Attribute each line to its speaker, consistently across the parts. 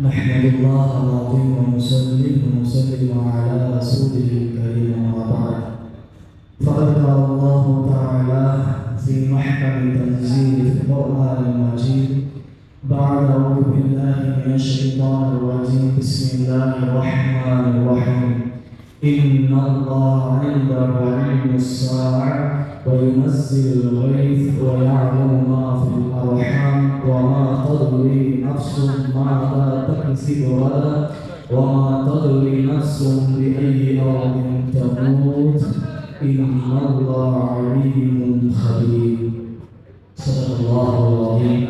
Speaker 1: نحمد الله العظيم ونصلي ونسلم على رسوله الكريم أما بعد. فقد قال الله تعالى في محكم تنزيل القرآن المجيد بعد أعوذ بالله من الشيطان الرجيم. بسم الله الرحمن الرحيم. إن الله عنده علم الساعة وينزل الغيث ويعلم ما في الأرحام وما تدري نفس ماذا تكسب غدا وما تدري نفس بأي أرض تموت. إن الله عليم خبير. صدق الله العظيم.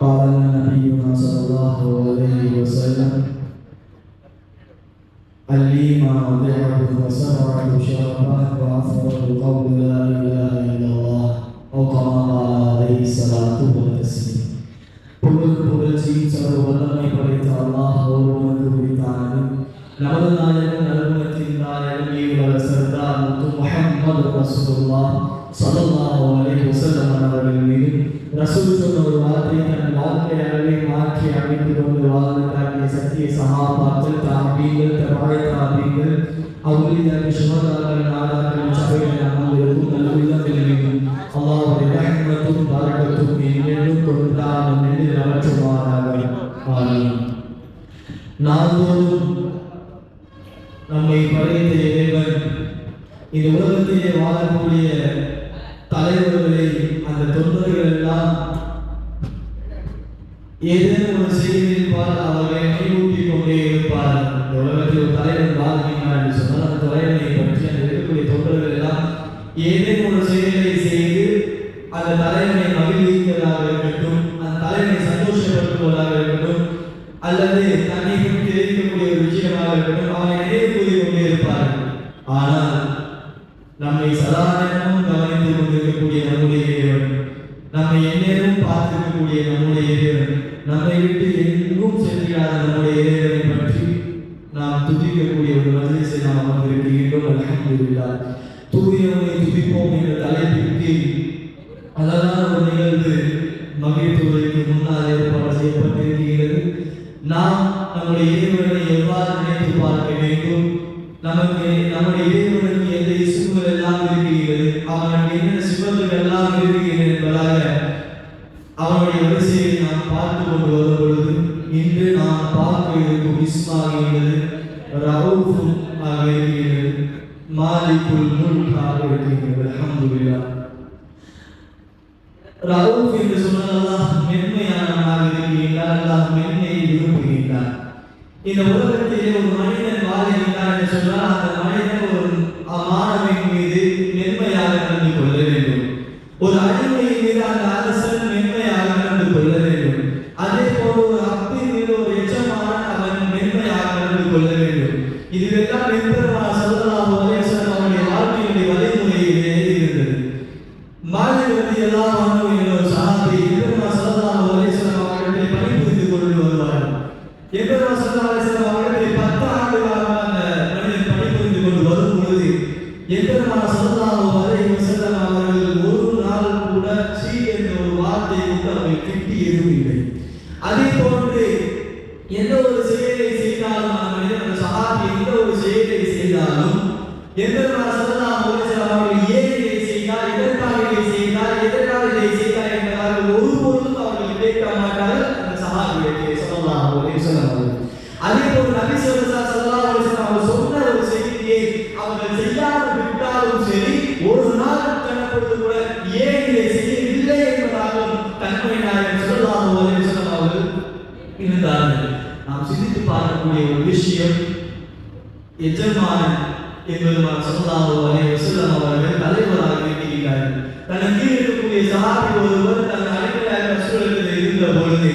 Speaker 1: قال نبينا صلى الله عليه وسلم الإيمان ضعف وسبعة شرفة وأفضل قول நாள்தோறும் நம்மை படைத்த இறைவன் இந்த உலகத்திலே வாழக்கூடிய தலைவர்களை அந்த தொண்டர்கள் எல்லாம் ஏதேனும் ஒரு செய்தியில் பார் அவர்களை அமர்ந்திருக்கிறோம் அல்ஹம்துலில்லாஹ் தூயவனை துதிப்போம் என்ற தலைப்பிற்கு அழகான ஒரு நிகழ்வு மகிழ்த்துவதற்கு முன்னால் ஏற்பாடு செய்யப்பட்டிருக்கிறது. நாம் நம்முடைய இறைவனை எவ்வாறு நினைத்து பார்க்க வேண்டும்? நமக்கு நம்முடைய இறைவனுக்கு எந்த இசுகள் எல்லாம் இருக்கிறது? அவனுக்கு என்ன சிவங்கள் எல்லாம் இருக்கிறது என்பதாக அவனுடைய வரிசையை நாம் பார்த்து கொண்டு வரும் பொழுது இன்று நாம் பார்க்க இருக்கும் இஸ்மாக என்பது ரவுஃபும் ஆக இருக்கிறது மாலிகுல் முல்க் ஆக இருக்கிறது ரவுஃப் என்று சொன்னால் அல்லாஹ் மென்மையானவனாக இருக்கிறார். அல்லாஹ் மென்மையை விரும்புகின்றார். இந்த உலகத்திலே ஒரு மனிதன் வாழ்கின்றார் என்று சொன்னால் அந்த மனிதன் ஒரு அதே போல் நபி ஸல்லல்லாஹு சிந்தித்து ஒரு விஷயம் எஜமான என்பதுமான ஸல்லல்லாஹு அலைஹி வஸல்லம் அவர்கள் தலைவராக இருக்கிறார்கள் தனக்கு இருக்கக்கூடிய சகாபி ஒருவர் தன் அடிமையாக ரசூலுக்கு இருந்த பொழுது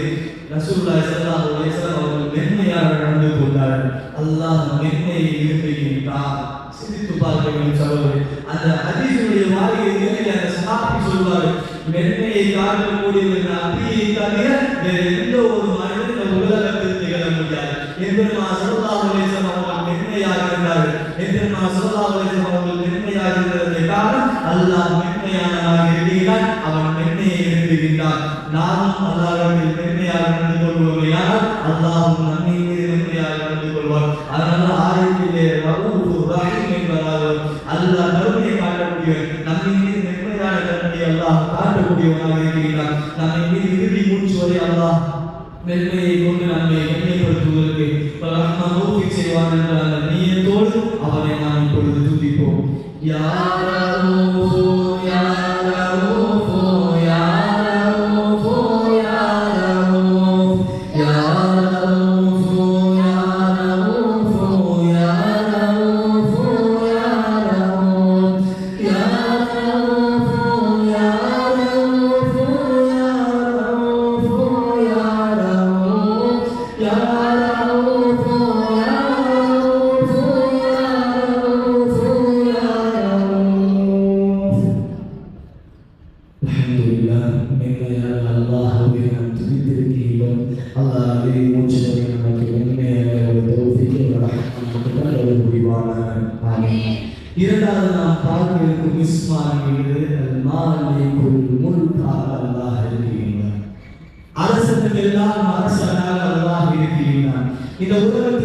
Speaker 1: ரசூலுல்லாஹி ஸல்லல்லாஹு அலைஹி அவர்கள் மென்மையாக நடந்து கொண்டார்கள். அல்லாஹ் மென்மையை விரும்புகின்றார் சிந்தித்து பார்க்க வேண்டும் சகோதரர். அந்த ஹதீஸுடைய வாரியை அந்த சகாபி சொல்வார் மென்மையை காட்டக்கூடிய ஒரு நபியை தவிர வேறு எந்த ஒரு மனிதன் உலகத்தில் திகழ முடியாது. எம்பெருமா ஸல்லல்லாஹு அலைஹி வஸல்லம் அவர்கள் மென்மையாக இருந்தார்கள் எம்பெருமா ஸல்லல்லாஹு அலைஹி அவர்கள் மென்மையாக இருந்ததற்கு காரணம் அல்லாஹ் மென்மையானவனாக இருக்கிறார் அவன் மென்மையை விரும்புகின்றான் நாமும் அல்லாஹ்விடத்தில் மென்மை அவனை நான் இப்பொழுது துதிப்போம் யாரா Então,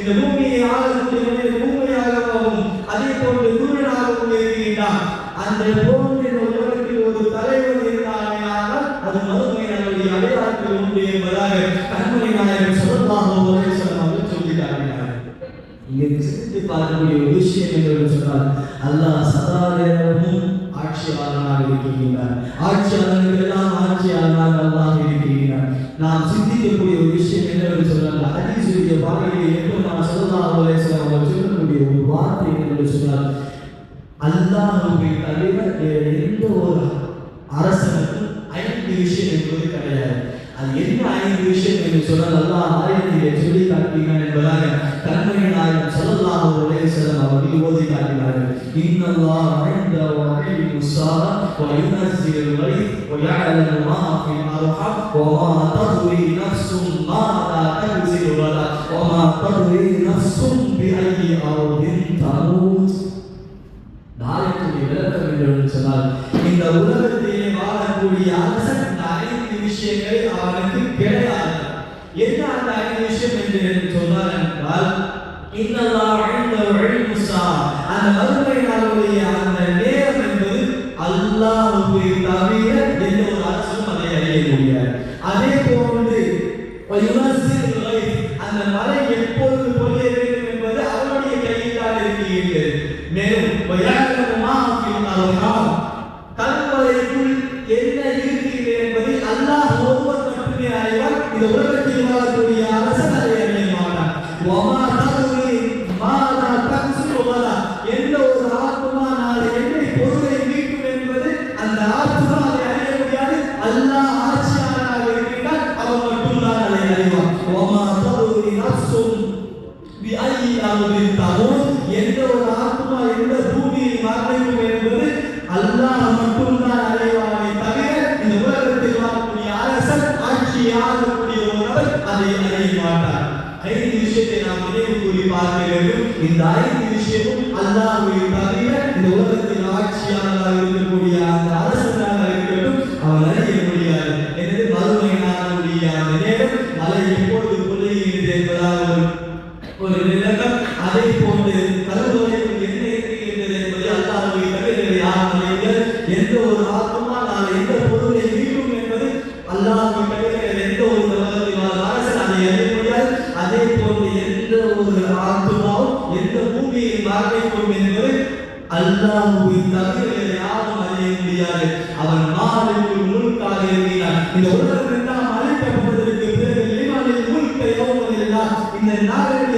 Speaker 1: இந்த பூமியை ஆளக்கூடியவன் பூமியாகவும் அதே போன்று சூரியனாகவும் இருக்கின்றான் அந்த போன்ற உலகத்தில் ஒரு தலைவர் இருந்தானால் அது மறுமை நம்முடைய அடையாளத்தில் உண்டு என்பதாக கண்மணி நாயகன் சொல்லமாக ஒரே சொல்லாமல் சொல்கிறார்கள் இங்கே சிந்தித்து பார்க்கக்கூடிய ஒரு விஷயம் என்று சொன்னால் அல்லாஹ் சதா இருக்கின்றார் நாம் சிந்திக்கக்கூடிய அந்த ஹதீஸுடைய பார்வையை ஏற்றுமான சல்லா அலுவலேசன் அவர்கள் சொல்லக்கூடிய ஒரு வார்த்தை என்று சொன்னால் அல்லாஹுடைய தவிர எந்த ஒரு அரசனுக்கு ஐந்து விஷயம் என்பது கிடையாது. அது என்ன ஐந்து விஷயம் என்று சொன்னால் அல்லாஹ் ஆயிரத்திலே சொல்லி காட்டினார் என்பதாக கண்மணி நாயகம் சல்லல்லாஹு அவர் வஸல்லம் ஓதி காட்டினார்கள். இன்னல்லாஹ இன்தஹு அலீம் முஸ்ஸாரா வ யுனஸ்ஸிலுல் வைத் வ யஅலமு தகுதி நஃப்சும் பிஐ அருதின் தமூத் நாளைக்குரிய சொன்னால் இந்த உலகத்திலே வாழக்கூடிய அரசன் ஐந்து விஷயங்கள் அவனுக்கு கிடையாது என்ன அந்த ஐந்து விஷயம் என்று சொன்னார் என்றால் இன்னல்லா அந்த மறுமை நாளுடைய இந்த உலகத்தில் வாழக்கூடிய July அல்லாஹுவின் தவிர யாரும் அறிய முடியாது. அவர் அழைக்கப்பட்டதற்கு இந்த நாளில்